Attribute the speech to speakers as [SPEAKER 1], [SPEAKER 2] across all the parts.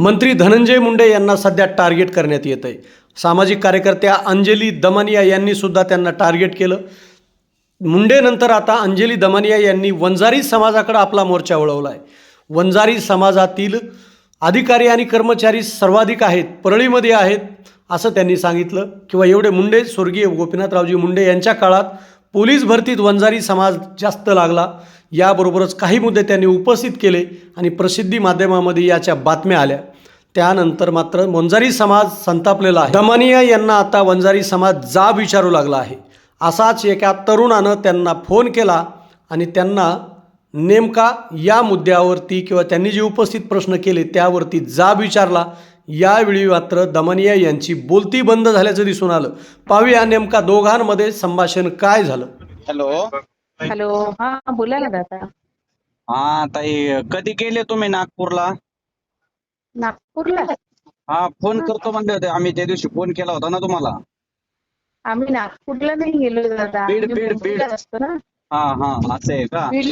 [SPEAKER 1] मंत्री धनंजय मुंडे यांना सध्या टार्गेट करण्यात येत आहे. सामाजिक कार्यकर्त्या अंजली दमानिया यांनी सुद्धा त्यांना टार्गेट केलं. मुंडेनंतर आता अंजली दमानिया यांनी वंजारी समाजाकडे आपला मोर्चा वळवला आहे वंजारी समाजातील अधिकारी आणि कर्मचारी सर्वाधिक आहेत परळीमध्ये आहेत असं त्यांनी सांगितलं. किंवा एवढे मुंडे स्वर्गीय गोपीनाथरावजी मुंडे यांच्या काळात पोलीस भरतीत वंजारी समाज जास्त लागला. याबरोबरच काही मुद्दे त्यांनी उपस्थित केले आणि प्रसिद्धी माध्यमामध्ये याच्या बातम्या आल्या. त्यानंतर मात्र वंजारी समाज संतापलेला आहे. दमानिया यांना आता वंजारी समाज जाब विचारू लागला आहे. असाच एका तरुणानं त्यांना फोन केला आणि त्यांना नेमका या मुद्द्यावरती किंवा त्यांनी जे उपस्थित प्रश्न केले त्यावरती जाब विचारला. यावेळी मात्र दमनिया यांची बोलती बंद झाल्याचं दिसून आलं. पाहूया नेमका दोघांमध्ये संभाषण काय झालं.
[SPEAKER 2] हॅलो.
[SPEAKER 3] हॅलो. हा बोला ना दादा.
[SPEAKER 2] हा ताई कधी गेले तुम्ही नागपूरला?
[SPEAKER 3] नागपूरला?
[SPEAKER 2] हा फोन करतो म्हणले होते. आम्ही त्या दिवशी फोन केला होता ना तुम्हाला.
[SPEAKER 3] आम्ही नागपूरला नाही गेलो दादा.
[SPEAKER 2] बीड,
[SPEAKER 3] आम्ही
[SPEAKER 2] बीड,
[SPEAKER 3] मुंबईला
[SPEAKER 2] बीड.
[SPEAKER 3] असतो ना.
[SPEAKER 2] हा हा असं आहे का?
[SPEAKER 3] बीड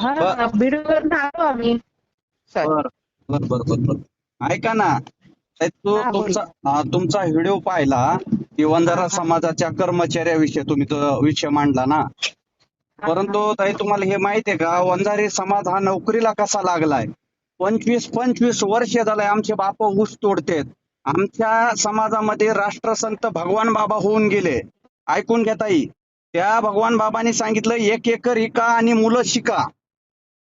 [SPEAKER 3] हा बीडवरून आलो आम्ही.
[SPEAKER 2] बर बर बर बर बर. ऐका ना. ताई, तो
[SPEAKER 3] हा, बोल.
[SPEAKER 2] तुमचा हा, तुमचा व्हिडिओ पाहिला की वंजारा समाजाच्या कर्मचाऱ्याविषयी तुम्ही तो विषय मांडला ना? परंतु ताई तुम्हाला हे माहिती आहे का? वंजारी समाज हा नोकरीला कसा लागलाय? पंचवीस पंचवीस वर्ष झालंय आमचे बाप ऊस तोडतेत. आमच्या समाजामध्ये राष्ट्रसंत भगवान बाबा होऊन गेले. ऐकून घ्या ताई. त्या भगवान बाबांनी सांगितलं एक एकर इका आणि मुलं शिका.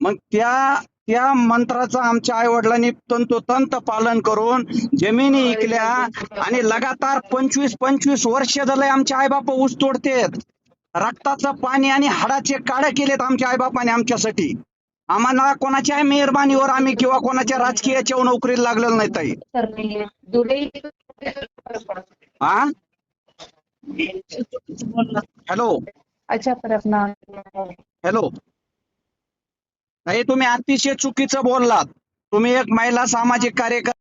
[SPEAKER 2] मग त्या त्या मंत्राचं आमच्या आई वडिलांनी तंतोतंत पालन करून जमिनी इकल्या आणि लगातार पंचवीस पंचवीस वर्ष झालंय आमचे आईबाप ऊस तोडतेत. रक्ताचं पाणी आणि हाडाचे काळे केलेत आमच्या आईबापाने आमच्यासाठी. आम्हाला कोणाच्या मेहरबानीवर आम्ही किंवा कोणाच्या राजकीय याच्यावर नोकरीला लागलेलो नाही ताई. हा हॅलो.
[SPEAKER 3] अच्छा
[SPEAKER 2] हॅलो. नाही तुम्ही अतिशय चुकीचं बोललात. तुम्ही एक महिला सामाजिक कार्यकर्ता